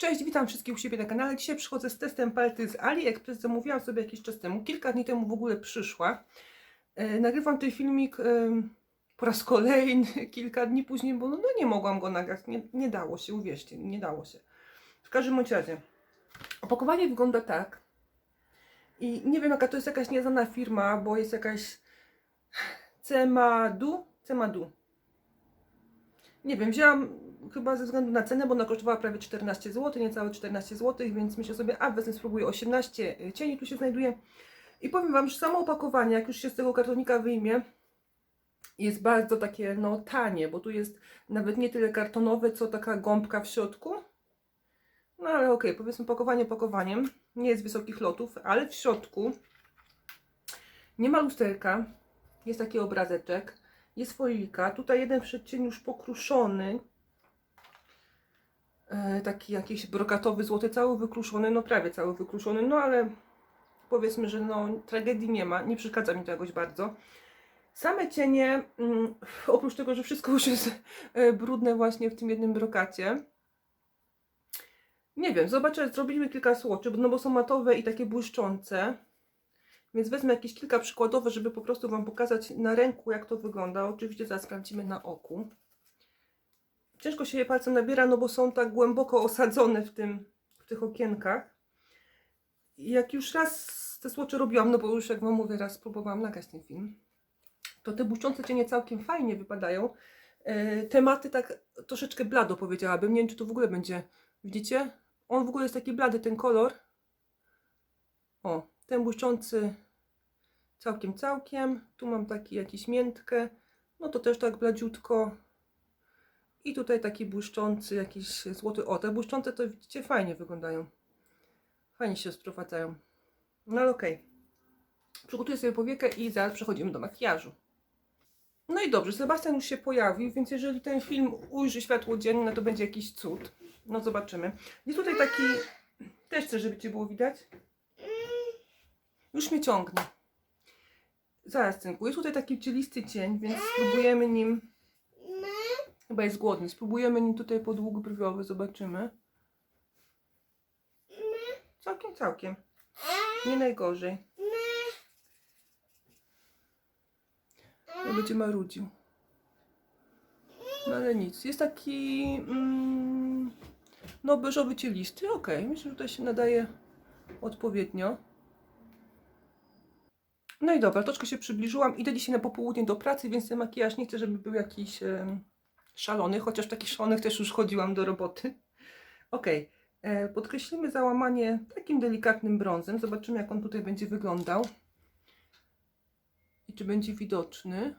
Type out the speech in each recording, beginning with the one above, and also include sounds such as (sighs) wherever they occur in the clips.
Cześć, witam wszystkich u siebie na kanale. Dzisiaj przychodzę z testem palety z AliExpress. Zamówiłam sobie jakiś czas temu. Kilka dni temu w ogóle przyszła. E, nagrywam ten filmik e, po raz kolejny, (laughs) kilka dni później, bo no, no nie mogłam go nagrać. Nie, nie dało się, uwierzcie, nie dało się. W każdym razie. Opakowanie wygląda tak. I nie wiem jaka to jest jakaś nieznana firma, bo jest jakaś Cemadu. Cemadu. Nie wiem, wzięłam chyba ze względu na cenę, bo ona kosztowała prawie 14 zł, niecałe 14 zł, więc myślę sobie, a wezmę, spróbuję 18 cieni, tu się znajduje. I powiem Wam, że samo opakowanie, jak już się z tego kartonika wyjmie, jest bardzo takie, no, tanie, bo tu jest nawet nie tyle kartonowe, co taka gąbka w środku. No ale okej, powiedzmy pakowanie pakowaniem, nie jest wysokich lotów, ale w środku nie ma lusterka, jest taki obrazeczek, jest folika, tutaj jeden przedcień już pokruszony, e, taki jakiś brokatowy, złoty, cały wykruszony, no prawie cały wykruszony, no ale powiedzmy, że no tragedii nie ma, nie przeszkadza mi to jakoś bardzo. Same cienie, mm, oprócz tego, że wszystko już jest e, brudne właśnie w tym jednym brokacie, nie wiem, zobaczę, zrobiliśmy kilka swatchy, no bo są matowe i takie błyszczące. Więc wezmę jakieś kilka przykładowe, żeby po prostu Wam pokazać na ręku, jak to wygląda. Oczywiście zaraz sprawdzimy na oku. Ciężko się je palcem nabiera, no bo są tak głęboko osadzone w, tym, w tych okienkach. Jak już raz te słocze robiłam, no bo już jak Wam mówię, raz próbowałam nagrać ten film, to te błyszczące cienie całkiem fajnie wypadają. E, tematy tak troszeczkę blado powiedziałabym. Nie wiem, czy to w ogóle będzie, widzicie? On w ogóle jest taki blady, ten kolor. O, ten błyszczący całkiem, całkiem. Tu mam taki jakiś miętkę. No to też tak bladziutko. I tutaj taki błyszczący, jakiś złoty. O, te błyszczące to widzicie fajnie wyglądają. Fajnie się sprowadzają. No ale okej. Przygotuję sobie powiekę i zaraz przechodzimy do makijażu. No i dobrze, Sebastian już się pojawił, więc jeżeli ten film ujrzy światło dzienne, to będzie jakiś cud. No zobaczymy. Jest tutaj taki... Też chcę, żeby Cię było widać. Już mnie ciągnie. Zaraz, cynku. Jest tutaj taki cielisty cień, więc spróbujemy nim... Chyba jest głodny. Spróbujemy nim tutaj podłóg brwiowy. Zobaczymy. Całkiem, całkiem. Nie najgorzej. Nie będzie marudził. No ale nic. Jest taki... Mm, no beżowy cielisty. Okej. Myślę, że tutaj się nadaje odpowiednio. No i dobra, troszkę się przybliżyłam. Idę dzisiaj na popołudnie do pracy, więc ten makijaż nie chcę, żeby był jakiś em, szalony, chociaż takich szalonych też już chodziłam do roboty. Ok, e, podkreślimy załamanie takim delikatnym brązem. Zobaczymy, jak on tutaj będzie wyglądał. I czy będzie widoczny.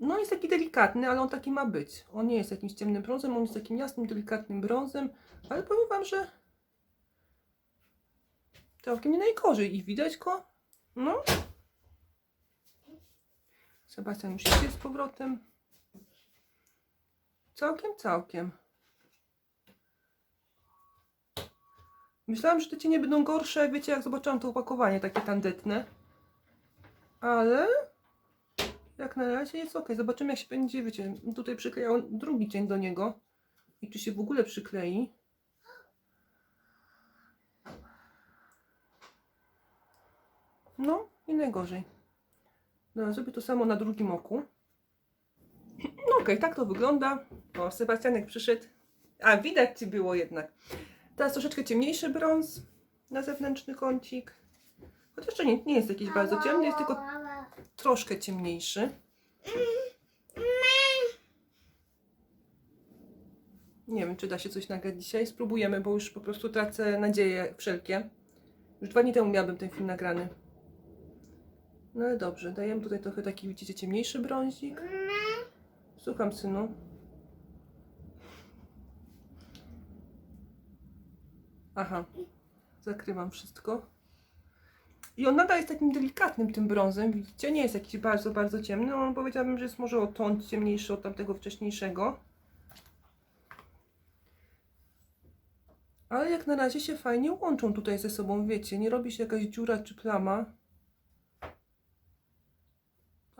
No jest taki delikatny, ale on taki ma być. On nie jest jakimś ciemnym brązem, on jest takim jasnym, delikatnym brązem, ale powiem Wam, że całkiem nie najgorzej i widać go. No. Sebastian już idzie z powrotem. Całkiem, całkiem. Myślałam, że te cienie będą gorsze, wiecie, jak zobaczyłam to opakowanie takie tandetne. Ale jak na razie jest ok. Zobaczymy, jak się będzie, wiecie, tutaj przyklejał drugi cień do niego. I czy się w ogóle przyklei. No, nie najgorzej. No, zrobię to samo na drugim oku. No okej, tak to wygląda. O, Sebastianek przyszedł. A, widać Ci było jednak. Teraz troszeczkę ciemniejszy brąz na zewnętrzny kącik. Chociaż jeszcze nie, nie jest jakiś bardzo ciemny, jest tylko troszkę ciemniejszy. Nie wiem, czy da się coś nagrać dzisiaj. Spróbujemy, bo już po prostu tracę nadzieje wszelkie. Już dwa dni temu miałabym ten film nagrany. No ale dobrze, dajemy tutaj trochę taki, widzicie, ciemniejszy brązik. Słucham, synu. Aha, zakrywam wszystko. I on nadal jest takim delikatnym tym brązem, widzicie? Nie jest jakiś bardzo, bardzo ciemny. On powiedziałabym, że jest może o ton ciemniejszy od tamtego wcześniejszego. Ale jak na razie się fajnie łączą tutaj ze sobą, wiecie? Nie robi się jakaś dziura czy plama.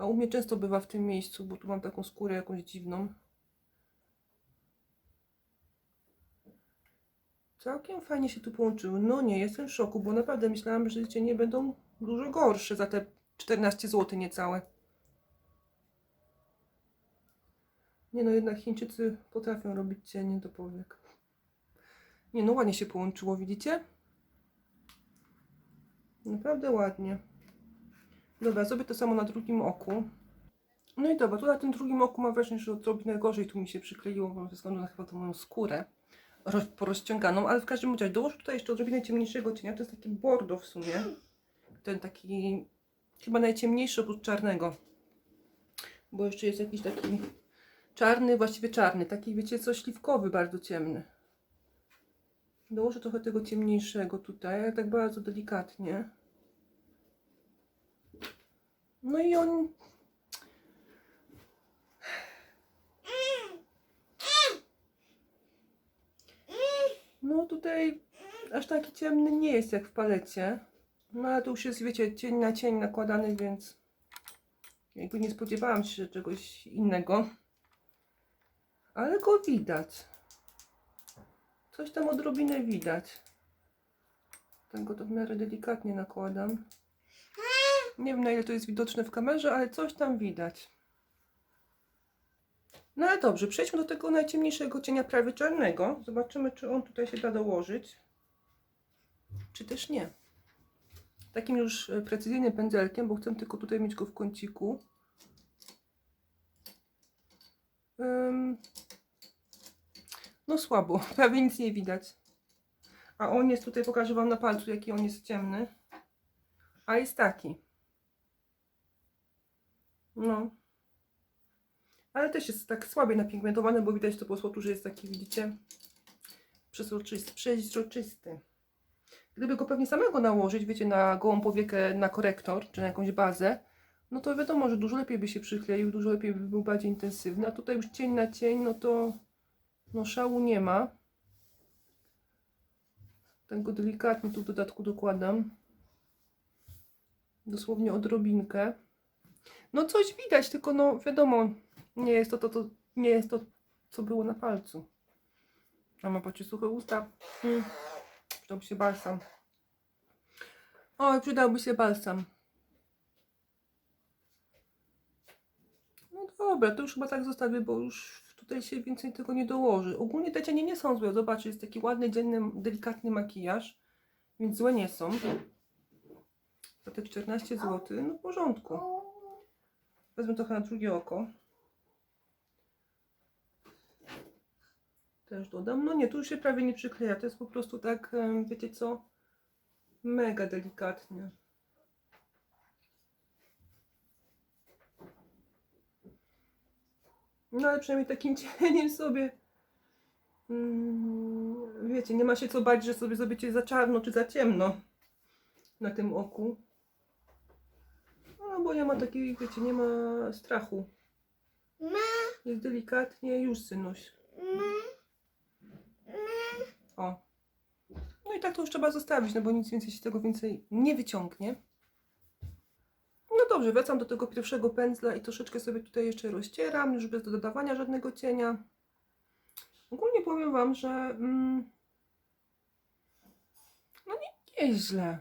A u mnie często bywa w tym miejscu, bo tu mam taką skórę jakąś dziwną. Całkiem fajnie się tu połączyły. No nie, jestem w szoku, bo naprawdę myślałam, że cienie będą dużo gorsze za te 14 zł niecałe. Nie no, jednak Chińczycy potrafią robić cienie do powiek. Nie no, ładnie się połączyło, widzicie? Naprawdę ładnie. Dobra, zrobię to samo na drugim oku. No i dobra, tu na tym drugim oku mam wrażenie, że odrobinę gorzej tu mi się przykleiło, ze względu na chyba tą moją skórę roz, porozciąganą, ale w każdym razie dołożę tutaj jeszcze odrobinę ciemniejszego cienia, to jest taki bordo w sumie. Ten taki chyba najciemniejszy oprócz czarnego. Bo jeszcze jest jakiś taki czarny, właściwie czarny, taki wiecie co, śliwkowy, bardzo ciemny. Dołożę trochę tego ciemniejszego tutaj, tak bardzo delikatnie. No i on. No tutaj aż taki ciemny nie jest jak w palecie. No ale to już jest, wiecie, cień na cień nakładany, więc jakby nie spodziewałam się czegoś innego. Ale go widać. Coś tam odrobinę widać. Tego to w miarę delikatnie nakładam. Nie wiem na ile to jest widoczne w kamerze, ale coś tam widać. No ale dobrze, przejdźmy do tego najciemniejszego cienia prawie czarnego. Zobaczymy, czy on tutaj się da dołożyć. Czy też nie. Takim już e, precyzyjnym pędzelkiem, bo chcę tylko tutaj mieć go w kąciku. No słabo, (laughs) prawie nic nie widać. A on jest tutaj, pokażę Wam na palcu, jaki on jest ciemny. A jest taki. No. Ale też jest tak słabiej napigmentowany, bo widać to po słotu, że jest taki, widzicie, przezroczysty. przezroczysty. Gdyby go pewnie samego nałożyć, wiecie, na gołą powiekę, na korektor, czy na jakąś bazę, no to wiadomo, że dużo lepiej by się przykleił, dużo lepiej by był bardziej intensywny. A tutaj już cień na cień, no to no szału nie ma. Tak go delikatnie tu w dodatku dokładam. Dosłownie odrobinkę. No coś widać, tylko no wiadomo, nie jest to to, to nie jest to, co było na palcu. A ma patrzcie, suche usta. Hmm. Przydałby się balsam. Oj, przydałby się balsam. No dobra, to już chyba tak zostawię, bo już tutaj się więcej tego nie dołoży. Ogólnie te cienie nie są złe. Zobaczcie, jest taki ładny, dzienny, delikatny makijaż. Więc złe nie są. Za te 14 zł, no w porządku. Wezmę trochę na drugie oko. Też dodam. No nie, tu już się prawie nie przykleja. To jest po prostu tak, wiecie co? Mega delikatnie. No ale przynajmniej takim (laughs) cieniem sobie. mm, wiecie, nie ma się co bać, że sobie zrobicie za czarno czy za ciemno na tym oku. No bo nie ma takiej, wiecie, nie ma strachu. Jest delikatnie, już synuś. O. No i tak to już trzeba zostawić, no bo nic więcej się tego więcej nie wyciągnie. No dobrze, wracam do tego pierwszego pędzla i troszeczkę sobie tutaj jeszcze rozcieram, już bez dodawania żadnego cienia. Ogólnie powiem Wam, że mm, no nie, nieźle.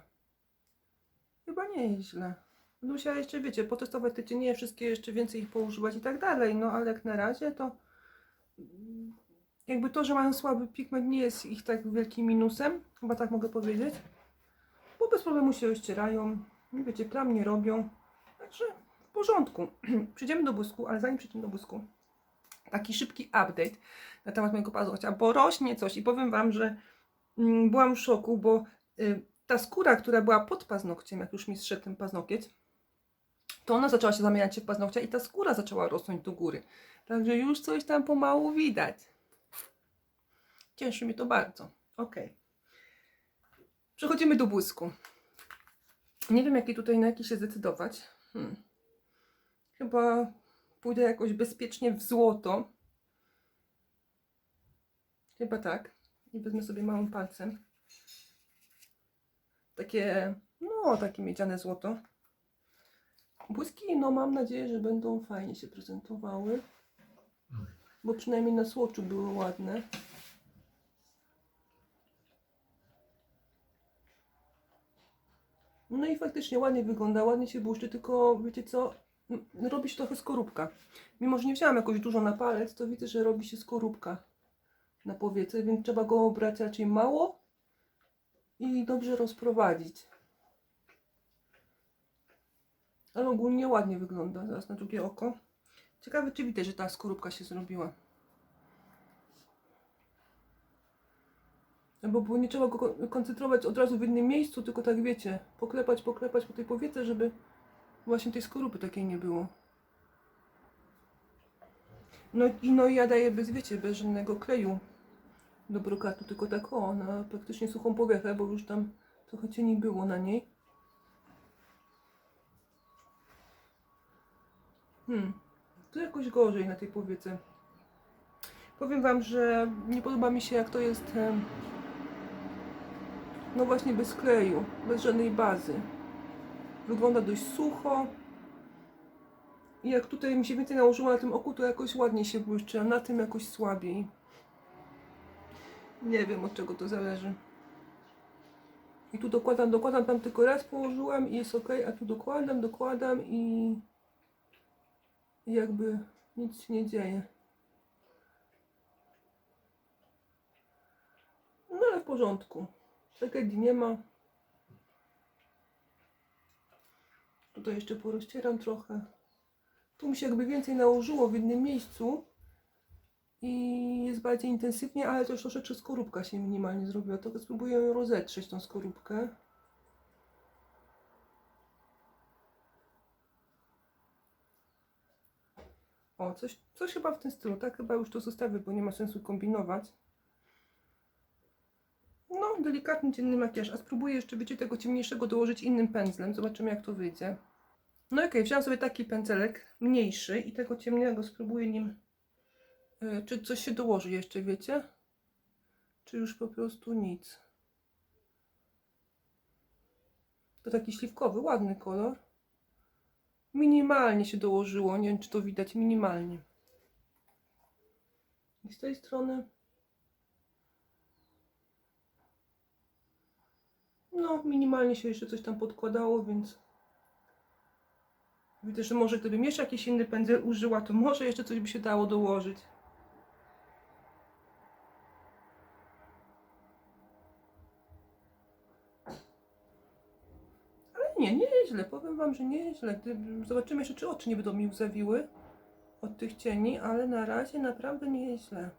Chyba nieźle. Będę musiała jeszcze, wiecie, potestować te cienie, wszystkie jeszcze więcej ich poużywać i tak dalej, no ale jak na razie to jakby to, że mają słaby pigment nie jest ich tak wielkim minusem, chyba tak mogę powiedzieć, bo bez problemu się rozcierają, wiecie, plam nie robią, także w porządku. (clears throat) Przejdziemy do błysku, ale zanim przejdziemy do błysku, taki szybki update na temat mojego paznokcia, bo rośnie coś i powiem Wam, że mm, byłam w szoku, bo y, ta skóra, która była pod paznokciem, jak już mi zszedł ten paznokieć, to ona zaczęła się zamieniać w paznokcia i ta skóra zaczęła rosnąć do góry. Także już coś tam pomału widać. Cieszy mnie to bardzo. Ok. Przechodzimy do błysku. Nie wiem, jaki tutaj na jaki się zdecydować. Hmm. Chyba pójdę jakoś bezpiecznie w złoto. Chyba tak. I wezmę sobie małym palcem. Takie, no, takie miedziane złoto. Błyski, no mam nadzieję, że będą fajnie się prezentowały. Bo przynajmniej na słoczu były ładne. No i faktycznie ładnie wygląda, ładnie się błyszczy, tylko wiecie co, robi się trochę skorupka. Mimo, że nie wziąłem jakoś dużo na palec, to widzę, że robi się skorupka na powiece, więc trzeba go brać raczej mało i dobrze rozprowadzić. Ale ogólnie ładnie wygląda, zaraz na drugie oko. Ciekawe, czy widać, że ta skorupka się zrobiła. Bo, bo nie trzeba go ko- koncentrować od razu w jednym miejscu, tylko tak wiecie, poklepać, poklepać po tej powiece, żeby właśnie tej skorupy takiej nie było. No i no ja daję bez, wiecie, bez żadnego kleju do brokatu, tylko tak o, na praktycznie suchą powierzchnię, bo już tam trochę cieni było na niej. Hmm, to jakoś gorzej na tej powiece. Powiem Wam, że nie podoba mi się jak to jest no właśnie bez kleju, bez żadnej bazy. Wygląda dość sucho. I jak tutaj mi się więcej nałożyło na tym oku, to jakoś ładniej się błyszczy, a na tym jakoś słabiej. Nie wiem od czego to zależy. I tu dokładam, dokładam, tam tylko raz położyłam i jest ok, a tu dokładam, dokładam i jakby nic się nie dzieje. No ale w porządku. Tragedii nie ma. Tutaj jeszcze porozcieram trochę. Tu mi się jakby więcej nałożyło w jednym miejscu i jest bardziej intensywnie, ale też troszeczkę skorupka się minimalnie zrobiła. To spróbuję ją rozetrzeć, tą skorupkę. O, coś, coś chyba w tym stylu. Tak chyba już to zostawię, bo nie ma sensu kombinować. No, delikatny ciemny makijaż. A spróbuję jeszcze, wiecie, tego ciemniejszego dołożyć innym pędzlem. Zobaczymy, jak to wyjdzie. No okej, wziąłem sobie taki pędzelek, mniejszy i tego ciemnego spróbuję nim... Yy, czy coś się dołoży jeszcze, wiecie? Czy już po prostu nic? To taki śliwkowy, ładny kolor. Minimalnie się dołożyło, nie wiem czy to widać, minimalnie. I z tej strony. No, minimalnie się jeszcze coś tam podkładało, więc widzę, że może gdybym jeszcze jakiś inny pędzel użyła, to może jeszcze coś by się dało dołożyć. Ale nie, nie jest źle. Powiem Wam, że nie jest źle. Gdy- Zobaczymy jeszcze, czy oczy nie będą mi łzawiły od tych cieni, ale na razie naprawdę nie jest źle.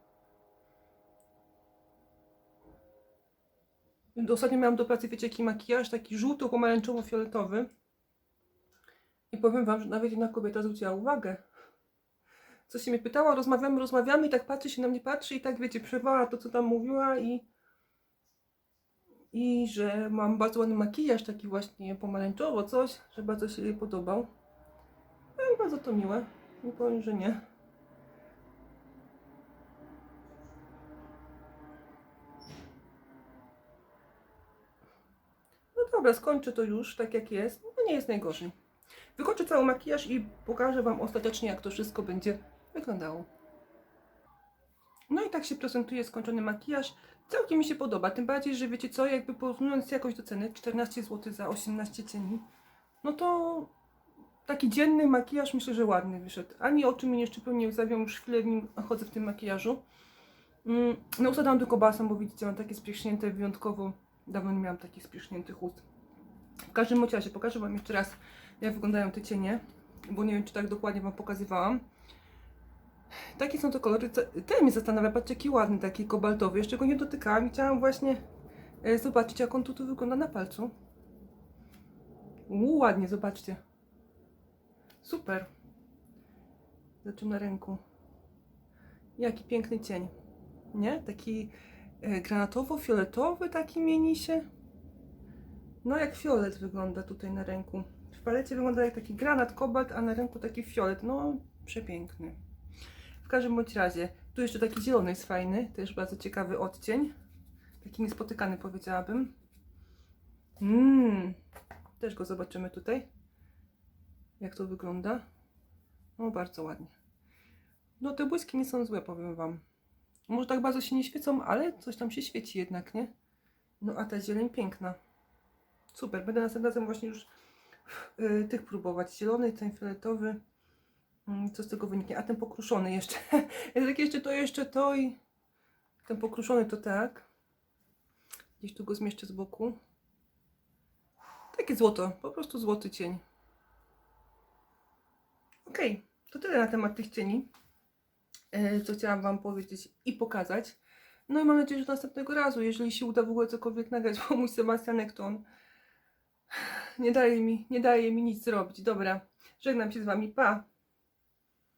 Ostatnio miałam do pracy, wiecie, jaki makijaż, taki żółto-pomarańczowo-fioletowy. I powiem Wam, że nawet jedna kobieta zwróciła uwagę. Co się mnie pytała, rozmawiamy, rozmawiamy i tak patrzy się na mnie, patrzy i tak, wiecie, przerwała to, co tam mówiła i i że mam bardzo ładny makijaż, taki właśnie pomarańczowo, coś, że bardzo się jej podobał. No i bardzo to miłe. Nie powiem, że nie. No dobra, skończę to już tak jak jest. No nie jest najgorzej. Wykończę cały makijaż i pokażę Wam ostatecznie, jak to wszystko będzie wyglądało. No i tak się prezentuje skończony makijaż. Całkiem mi się podoba, tym bardziej, że wiecie co, jakby porównując jakoś do ceny, 14 zł za 18 cieni, no to taki dzienny makijaż myślę, że ładny wyszedł. Ani oczy mi nie szczypią, nie łzawią, już chwilę w nim chodzę w tym makijażu. Mm, No usadam tylko basem, bo widzicie, mam takie spriechnięte wyjątkowo, dawno nie miałam takich spriechniętych ust. W każdym razie pokażę Wam jeszcze raz, jak wyglądają te cienie, bo nie wiem, czy tak dokładnie Wam pokazywałam. Takie są to kolory. Ten mnie zastanawia, patrzcie jaki ładny, taki kobaltowy. Jeszcze go nie dotykałam i chciałam właśnie e, zobaczyć jak on tu, tu wygląda na palcu. Ładnie, zobaczcie. Super. Zobaczmy na ręku. Jaki piękny cień. Nie? Taki e, granatowo-fioletowy taki mieni się. No jak fiolet wygląda tutaj na ręku. W palecie wygląda jak taki granat, kobalt, a na ręku taki fiolet. No, przepiękny. Każdym bądź razie, tu jeszcze taki zielony jest fajny, też bardzo ciekawy odcień. Taki niespotykany powiedziałabym. Mmm, też go zobaczymy tutaj. Jak to wygląda. No, bardzo ładnie. No, te błyski nie są złe, powiem Wam. Może tak bardzo się nie świecą, ale coś tam się świeci jednak, nie? No, a ta zieleń piękna. Super, będę następnym razem właśnie już y, tych próbować. Zielony, ten fioletowy. Mm, Co z tego wyniknie? A ten pokruszony jeszcze. (laughs) Jak jeszcze to, jeszcze to i ten pokruszony to tak. Gdzieś tu go zmieszczę z boku. Takie złoto, po prostu złoty cień. Okej, to tyle na temat tych cieni, e, co chciałam Wam powiedzieć i pokazać. No i mam nadzieję, że do następnego razu, jeżeli się uda w ogóle cokolwiek nagrać, bo mój Sebastianek to on (sighs) nie daje mi, nie daje mi nic zrobić. Dobra, żegnam się z Wami, pa!